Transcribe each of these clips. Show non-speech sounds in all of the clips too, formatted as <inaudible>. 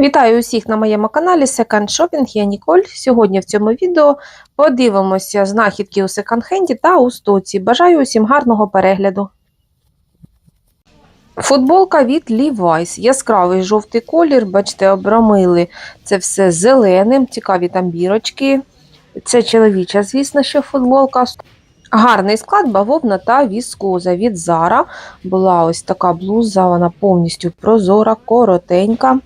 Вітаю усіх на моєму каналі Second Shopping, я Ніколь. Сьогодні в цьому відео подивимося знахідки у секонд-хенді та у стоці. Бажаю усім гарного перегляду. Футболка від Levi's. Яскравий жовтий колір, бачите, обрамили це все зеленим, цікаві там бірочки. Це чоловіча, звісно, що футболка. Гарний склад, бавовна та віскоза. Від Zara була ось така блуза, вона повністю прозора, коротенька.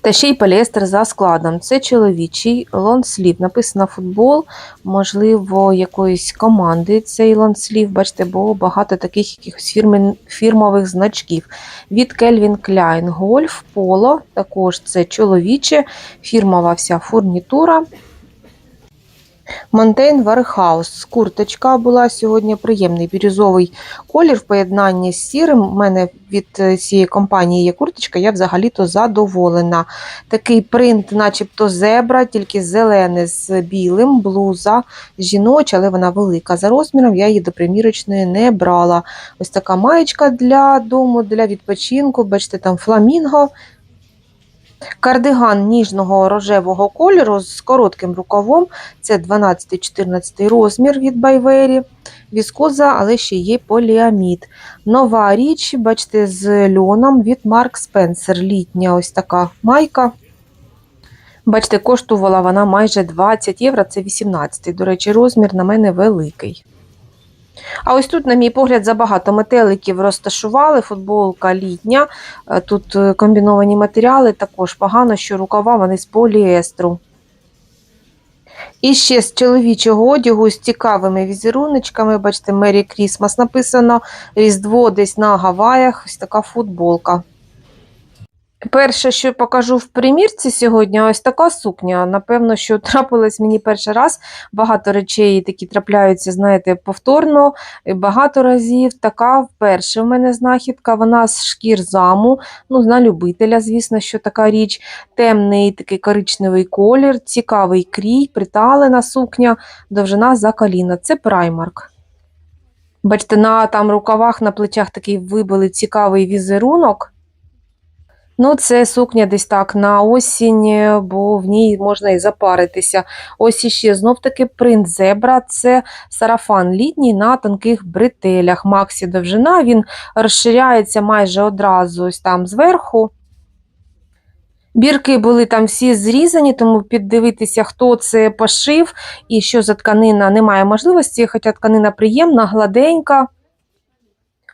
Та ще й поліестер за складом. Це чоловічий лонслів. Написано футбол, можливо, якоїсь команди цей лонслів. Бачите, бо багато таких якихось фірми, фірмових значків. Від Кельвін Кляйн, Гольф, Поло, також це чоловіче, фірмова вся фурнітура. Монтейн Warehouse. Курточка була сьогодні приємний бірюзовий колір в поєднанні з сірим. У мене від е, цієї компанії є курточка, я взагалі-то задоволена. Такий принт, начебто зебра, тільки зелене з білим, блуза жіноча, але вона велика за розміром. Я її до примірочної не брала. Ось така маєчка для дому, для відпочинку. Бачите, там фламінго. Кардиган ніжного рожевого кольору з коротким рукавом. Це 12-14 розмір від Байвері. Віскоза, але ще є поліамід. Нова річ, бачите, з льоном від Марк Спенсер. Літня ось така майка. Бачите, коштувала вона майже 20 євро, це 18. До речі, розмір на мене великий. А ось тут, на мій погляд, забагато метеликів розташували. Футболка літня. Е, Тут е, комбіновані матеріали, також погано, що рукава вони з поліестру. І ще з чоловічого одягу з цікавими візеруночками. Бачите, Мері Крісмас написано. Різдво десь на Гаваях. Ось така футболка. Перше, що покажу в примірці сьогодні, ось така сукня. Напевно, що трапилась мені перший раз. Багато речей такі трапляються, знаєте, повторно, багато разів. Така вперше в мене знахідка. Вона з шкір заму, ну, на любителя, звісно, що така річ. Темний такий коричневий колір, цікавий крій, приталена сукня, довжина за коліна. Це праймарк. Бачите, на там рукавах, на плечах такий вибили цікавий візерунок. Ну, це сукня десь так на осінь, бо в ній можна і запаритися. Ось іще знов таки принт зебра. Це сарафан літній на тонких бретелях. Максі довжина, він розширяється майже одразу ось там зверху. Бірки були там всі зрізані, тому піддивитися, хто це пошив і що за тканина, немає можливості, хоча тканина приємна, гладенька.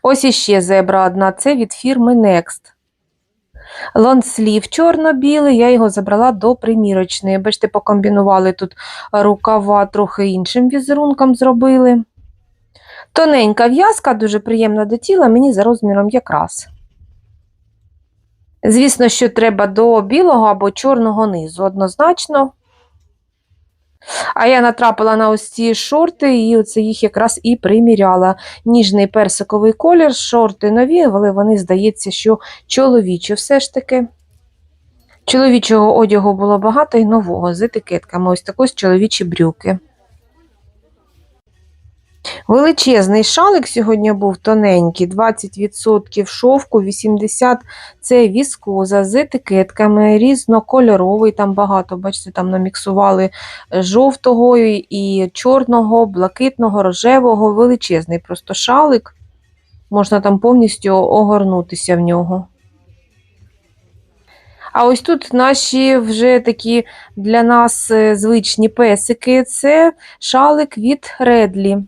Ось іще зебра одна, це від фірми Next. Лонслів чорно-білий, я його забрала до примірочної. Бачите, покомбінували тут рукава, трохи іншим візерунком зробили. Тоненька в'язка, дуже приємна до тіла, мені за розміром якраз. Звісно, що треба до білого або чорного низу, однозначно. А я натрапила на ось ці шорти, і оце їх якраз і приміряла. Ніжний персиковий колір, шорти нові, але вони, здається, що чоловічі все ж таки. Чоловічого одягу було багато і нового з етикетками. Ось також чоловічі брюки. Величезний шалик сьогодні був тоненький, 20% шовку, 80% це віскоза з етикетками, різнокольоровий, там багато, бачите, там наміксували жовтого і чорного, блакитного, рожевого, величезний просто шалик. Можна там повністю огорнутися в нього. А ось тут наші вже такі для нас е, звичні песики це шалик від Редлі.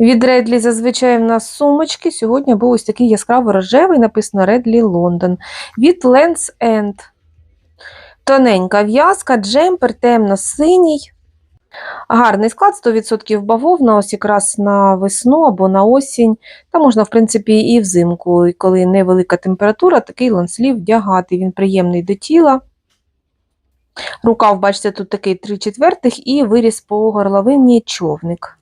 Від Редлі зазвичай в нас сумочки. Сьогодні був ось такий яскраво рожевий, написано Редлі Лондон. Від Lens End. Тоненька в'язка, джемпер, темно-синій. Гарний склад, 100% бавовна, ось якраз на весну або на осінь. Та можна, в принципі, і взимку, коли невелика температура, такий ланслів вдягати. Він приємний до тіла. Рукав, бачите, тут такий 3 четвертих і виріс по горловині човник.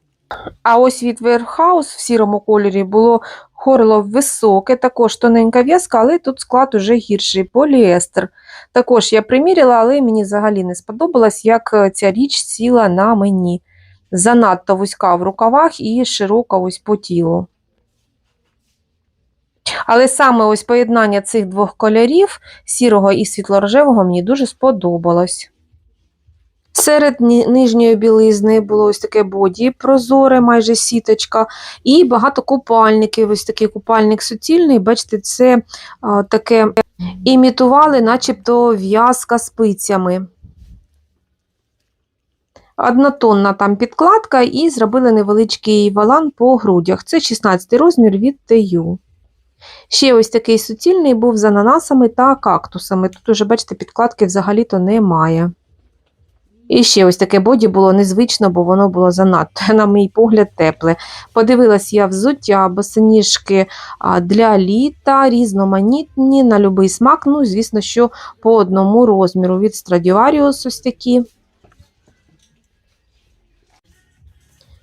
А ось від Warehouse в сірому кольорі було горло високе, також тоненька в'язка, але тут склад уже гірший поліестер. Також я приміряла, але мені взагалі не сподобалось, як ця річ сіла на мені. Занадто вузька в рукавах і широка ось по тілу. Але саме ось поєднання цих двох кольорів, сірого і світло-рожевого, мені дуже сподобалось. Серед нижньої білизни було ось таке боді прозоре, майже сіточка, і багато купальників. Ось такий купальник суцільний. Бачите, це а, таке імітували, начебто в'язка спицями. Однотонна там підкладка, і зробили невеличкий валан по грудях. Це 16 розмір від TU. Ще ось такий суцільний був з ананасами та кактусами. Тут уже, бачите, підкладки взагалі-то немає. І ще ось таке боді було незвично, бо воно було занадто, <laughs> на мій погляд, тепле. Подивилась я взуття, босоніжки для літа, різноманітні, на будь-який смак. Ну, звісно, що по одному розміру від Stradivarius ось такі.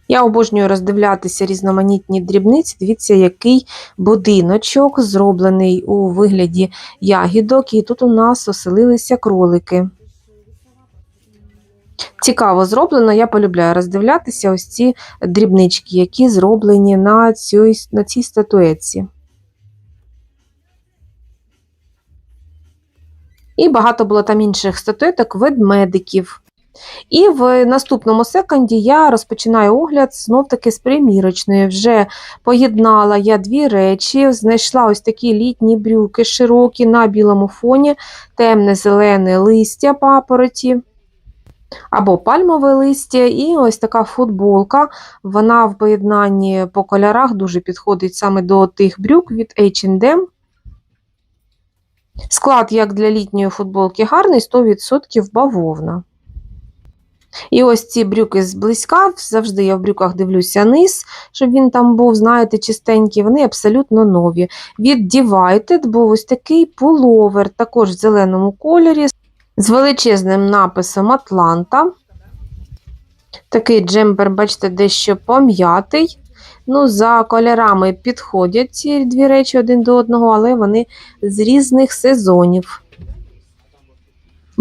Я обожнюю роздивлятися різноманітні дрібниці. Дивіться, який будиночок зроблений у вигляді ягідок, і тут у нас оселилися кролики. Цікаво зроблено, я полюбляю роздивлятися ось ці дрібнички, які зроблені на цій, на цій статуетці. І багато було там інших статуеток, ведмедиків. І в наступному секунді я розпочинаю огляд знов-таки з примірочної. Вже поєднала я дві речі, знайшла ось такі літні брюки широкі на білому фоні, темне зелене листя папороті або пальмове листя, і ось така футболка. Вона в поєднанні по кольорах дуже підходить саме до тих брюк від H&M. Склад, як для літньої футболки, гарний, 100% бавовна. І ось ці брюки зблизька, завжди я в брюках дивлюся низ, щоб він там був, знаєте, чистенький, вони абсолютно нові. Від Divided був ось такий пуловер, також в зеленому кольорі, з величезним написом Атланта. Такий джемпер, бачите, дещо пом'ятий. Ну, за кольорами підходять ці дві речі один до одного, але вони з різних сезонів.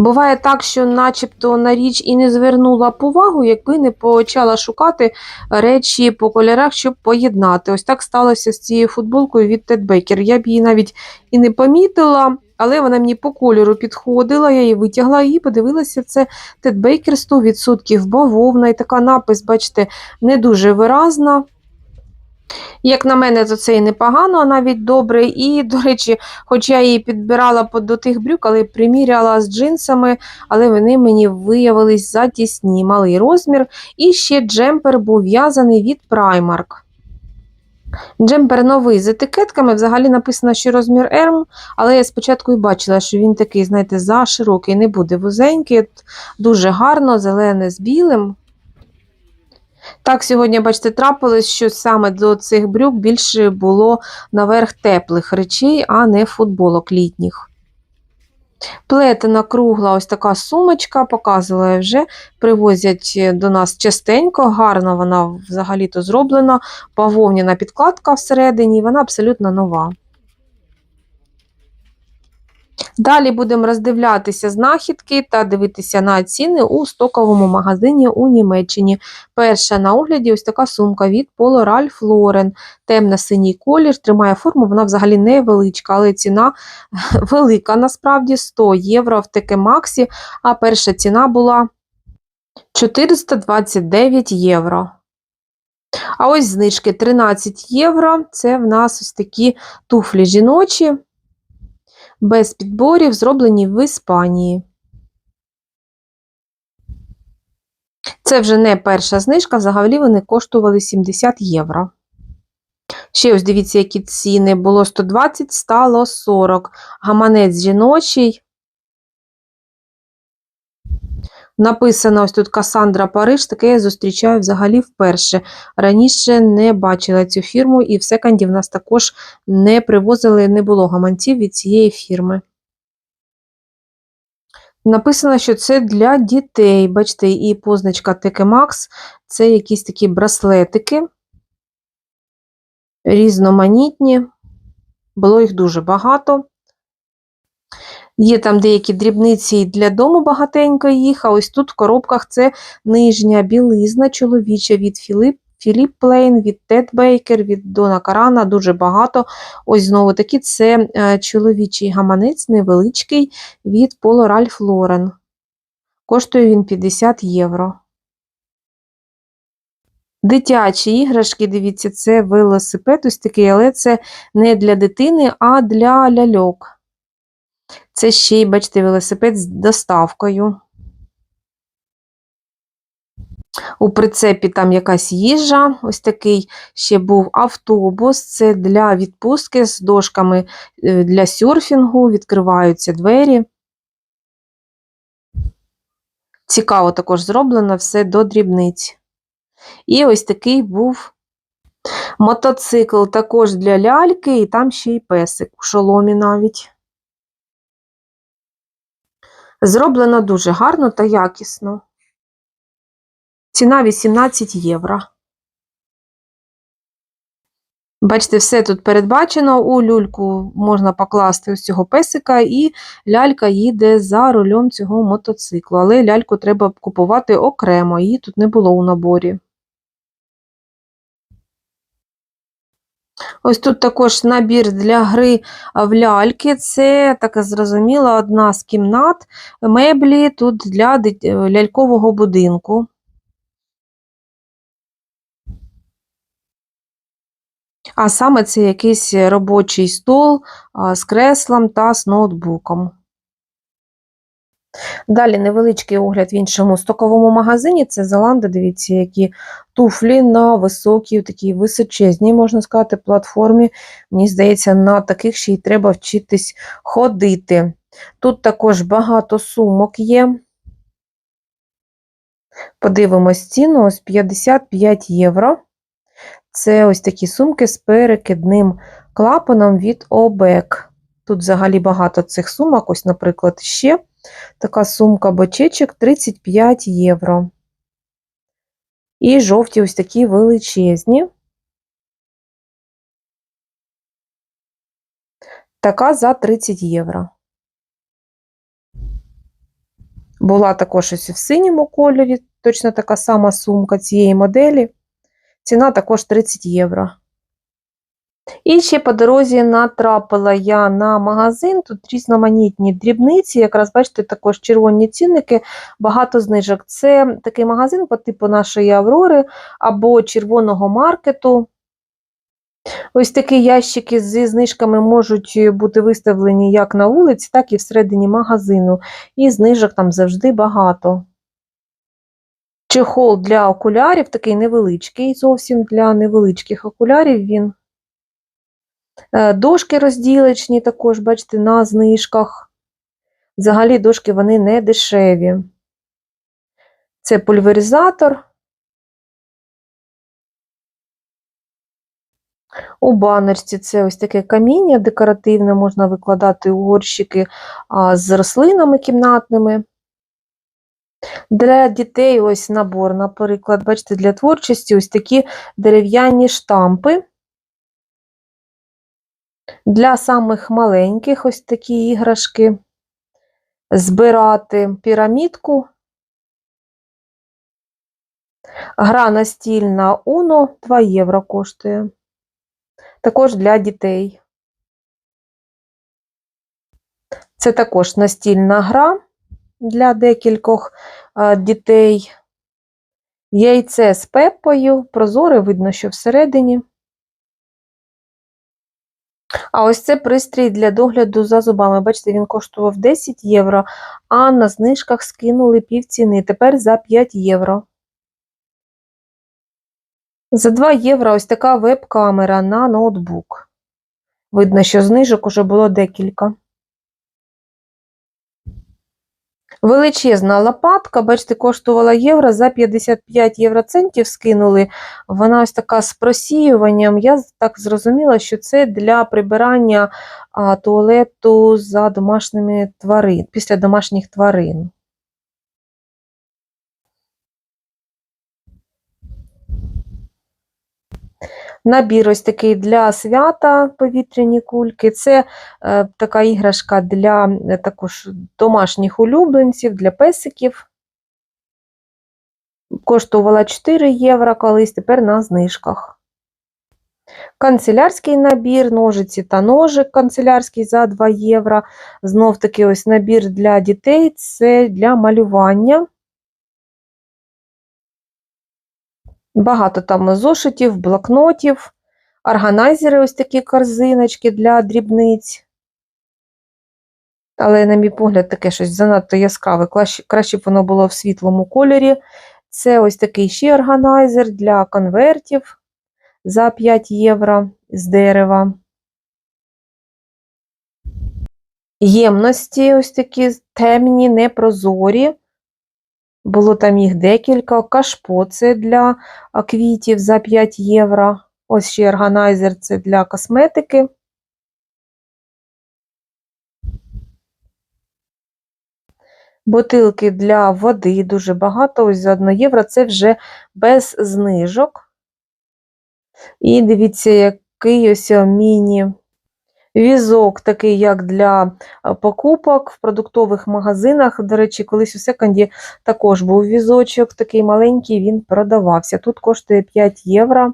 Буває так, що начебто на річ і не звернула б увагу, якби не почала шукати речі по кольорах, щоб поєднати. Ось так сталося з цією футболкою від Ted Baker. Я б її навіть і не помітила, але вона мені по кольору підходила, я її витягла і подивилася, це Ted Baker 100% бавовна, і така напис, бачите, не дуже виразна. Як на мене, то це і непогано, а навіть добре. І, до речі, хоч я її підбирала до тих брюк, але приміряла з джинсами, але вони мені виявились затісні, малий розмір. І ще джемпер був в'язаний від Primark. Джемпер новий з етикетками, взагалі написано, що розмір М, але я спочатку і бачила, що він такий, знаєте, заширокий, не буде вузенький, дуже гарно, зелене з білим. Так, сьогодні, бачите, трапилось, що саме до цих брюк більше було наверх теплих речей, а не футболок літніх. Плетена кругла ось така сумочка, показувала я вже, привозять до нас частенько, гарно вона взагалі-то зроблена, бавовняна підкладка всередині, вона абсолютно нова. Далі будемо роздивлятися знахідки та дивитися на ціни у стоковому магазині у Німеччині. Перша на огляді ось така сумка від Polo Ralph Lauren. Темно-синій колір, тримає форму, вона взагалі невеличка, але ціна <laughs> велика, насправді 100 євро в ТК Максі, а перша ціна була 429 євро. А ось знижки 13 євро. Це в нас ось такі туфлі жіночі без підборів, зроблені в Іспанії. Це вже не перша знижка, взагалі вони коштували 70 євро. Ще ось дивіться, які ціни. Було 120, стало 40. Гаманець жіночий. Написано ось тут Касандра Париж, таке я зустрічаю взагалі вперше. Раніше не бачила цю фірму, і в секонді в нас також не привозили, не було гаманців від цієї фірми. Написано, що це для дітей. Бачите, і позначка Max це якісь такі браслетики. Різноманітні. Було їх дуже багато. Є там деякі дрібниці для дому багатенько їх, а ось тут в коробках це нижня білизна чоловіча від Філіп Філіп Плейн, від Тед Бейкер, від Дона Карана, дуже багато. Ось знову таки це е, чоловічий гаманець невеличкий від Поло Ральф Лорен. Коштує він 50 євро. Дитячі іграшки, дивіться, це велосипед ось такий, але це не для дитини, а для ляльок. Це ще й, бачите, велосипед з доставкою. У прицепі там якась їжа, ось такий ще був автобус. Це для відпустки з дошками е, для серфінгу, відкриваються двері. Цікаво також зроблено все до дрібниць. І ось такий був мотоцикл також для ляльки, і там ще й песик у шоломі навіть. Зроблено дуже гарно та якісно. Ціна 18 євро. Бачите, все тут передбачено. У люльку можна покласти ось цього песика, і лялька їде за рулем цього мотоциклу. Але ляльку треба купувати окремо, її тут не було у наборі. Ось тут також набір для гри в ляльки. Це, так зрозуміла одна з кімнат меблі тут для лялькового будинку. А саме це якийсь робочий стол з креслом та з ноутбуком. Далі невеличкий огляд в іншому стоковому магазині. Це Золанда, дивіться, які туфлі на високій, такій височезній, можна сказати, платформі. Мені здається, на таких ще й треба вчитись ходити. Тут також багато сумок є. Подивимось ціну, ось 55 євро. Це ось такі сумки з перекидним клапаном від ОБЕК. Тут взагалі багато цих сумок, ось, наприклад, ще така сумка бочечок 35 євро. І жовті ось такі величезні. Така за 30 євро. Була також ось в синьому кольорі, точно така сама сумка цієї моделі. Ціна також 30 євро. І ще по дорозі натрапила я на магазин, тут різноманітні дрібниці, якраз, бачите, також червоні цінники, багато знижок. Це такий магазин по типу нашої Аврори або червоного маркету. Ось такі ящики зі знижками можуть бути виставлені як на вулиці, так і всередині магазину. І знижок там завжди багато. Чехол для окулярів, такий невеличкий, зовсім для невеличких окулярів він. Е, дошки розділечні також, бачите, на знижках. Взагалі дошки вони не дешеві. Це пульверизатор. У банерці це ось таке каміння декоративне, можна викладати у горщики з рослинами кімнатними. Для дітей ось набор, наприклад, бачите, для творчості ось такі дерев'яні штампи. Для самих маленьких ось такі іграшки. Збирати пірамідку. Гра настільна Uno 2 євро коштує. Також для дітей. Це також настільна гра для декількох дітей. Яйце з пепою, прозоре, видно, що всередині. А ось це пристрій для догляду за зубами. Бачите, він коштував 10 євро, а на знижках скинули півціни. Тепер за 5 євро. За 2 євро ось така веб-камера на ноутбук. Видно, що знижок уже було декілька. Величезна лопатка, бачите, коштувала євро за 55 євроцентів скинули. Вона ось така з просіюванням. Я так зрозуміла, що це для прибирання туалету за домашніми тварин, після домашніх тварин. Набір ось такий для свята повітряні кульки. Це е, така іграшка для е, також домашніх улюбленців, для песиків. Коштувала 4 євро колись, тепер на знижках. Канцелярський набір, ножиці та ножик канцелярський за 2 євро. Знов таки ось набір для дітей це для малювання. Багато там зошитів, блокнотів, органайзери, ось такі корзиночки для дрібниць. Але, на мій погляд, таке щось занадто яскраве. Краще, б воно було в світлому кольорі. Це ось такий ще органайзер для конвертів за 5 євро з дерева. Ємності ось такі темні, непрозорі. Було там їх декілька. Кашпо це для квітів за 5 євро. Ось ще органайзер це для косметики. Бутилки для води дуже багато, ось за 1 євро. Це вже без знижок. І дивіться, який ось міні. Візок такий, як для покупок в продуктових магазинах. До речі, колись у секонді також був візочок, такий маленький, він продавався. Тут коштує 5 євро.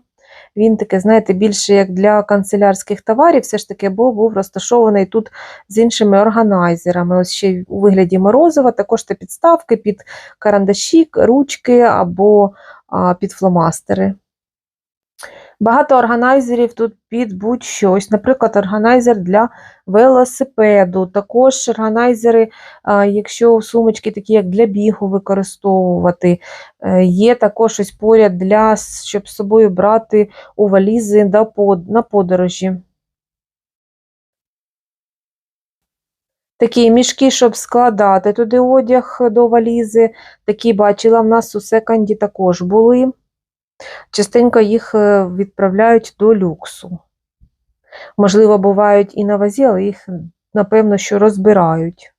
Він таке, знаєте, більше як для канцелярських товарів, все ж таки, бо був розташований тут з іншими органайзерами. Ось ще у вигляді морозива, також та підставки під карандаші, ручки або під фломастери. Багато органайзерів тут під будь-що. Ось, Наприклад, органайзер для велосипеду. Також органайзери, якщо сумочки такі, як для бігу використовувати. Е, є також ось поряд для, щоб з собою брати у валізи на подорожі. Такі мішки, щоб складати туди одяг до валізи. Такі бачила, в нас у секонді також були. Частенько їх е, відправляють до люксу. Можливо, бувають і на вазі, але їх, напевно, що розбирають.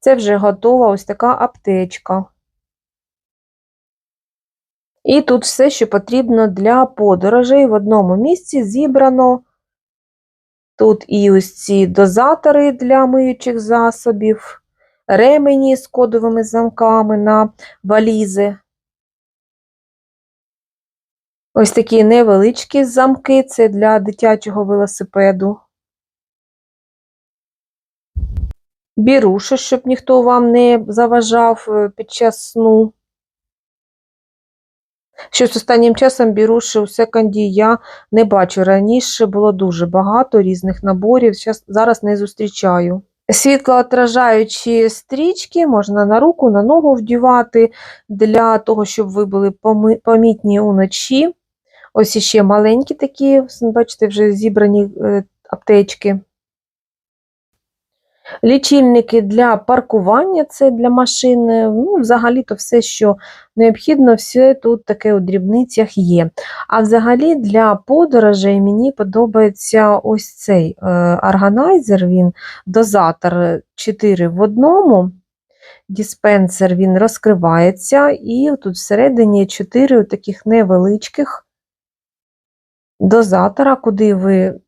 Це вже готова ось така аптечка. І тут все, що потрібно для подорожей в одному місці зібрано. Тут і ось ці дозатори для миючих засобів, ремені з кодовими замками на валізи. Ось такі невеличкі замки це для дитячого велосипеду. Біруші, щоб ніхто вам не заважав е, під час сну. Щось останнім часом біруші у секонді я не бачу. Раніше було дуже багато різних наборів, зараз не зустрічаю. Світлоотражаючі стрічки можна на руку, на ногу вдівати для того, щоб ви були помітні уночі. Ось іще маленькі такі, бачите, вже зібрані е, аптечки. Лічильники для паркування це для машини. Ну, Взагалі-то все, що необхідно, все тут таке у дрібницях є. А взагалі для подорожей мені подобається ось цей е, органайзер, він дозатор 4 в одному. Диспенсер він розкривається, і тут всередині 4 таких невеличких дозатора, куди ви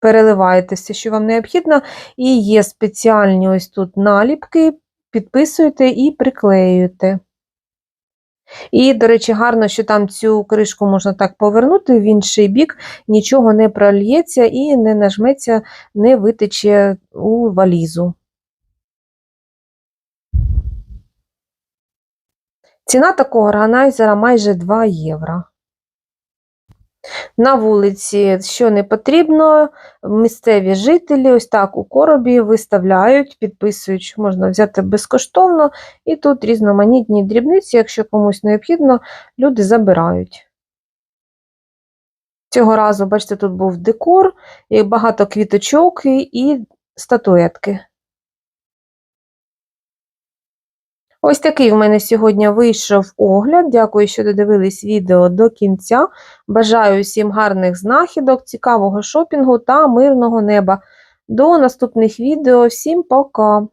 переливаєте все, що вам необхідно, і є спеціальні ось тут наліпки, підписуєте і приклеюєте. І, до речі, гарно, що там цю кришку можна так повернути в інший бік, нічого не прольється і не нажметься, не витече у валізу. Ціна такого органайзера майже 2 євро. На вулиці, що не потрібно, місцеві жителі ось так у коробі виставляють, підписують, що можна взяти безкоштовно, і тут різноманітні дрібниці, якщо комусь необхідно, люди забирають. Цього разу, бачите, тут був декор, багато квіточок і статуетки. Ось такий в мене сьогодні вийшов огляд. Дякую, що додивились відео до кінця. Бажаю всім гарних знахідок, цікавого шопінгу та мирного неба. До наступних відео. Всім пока!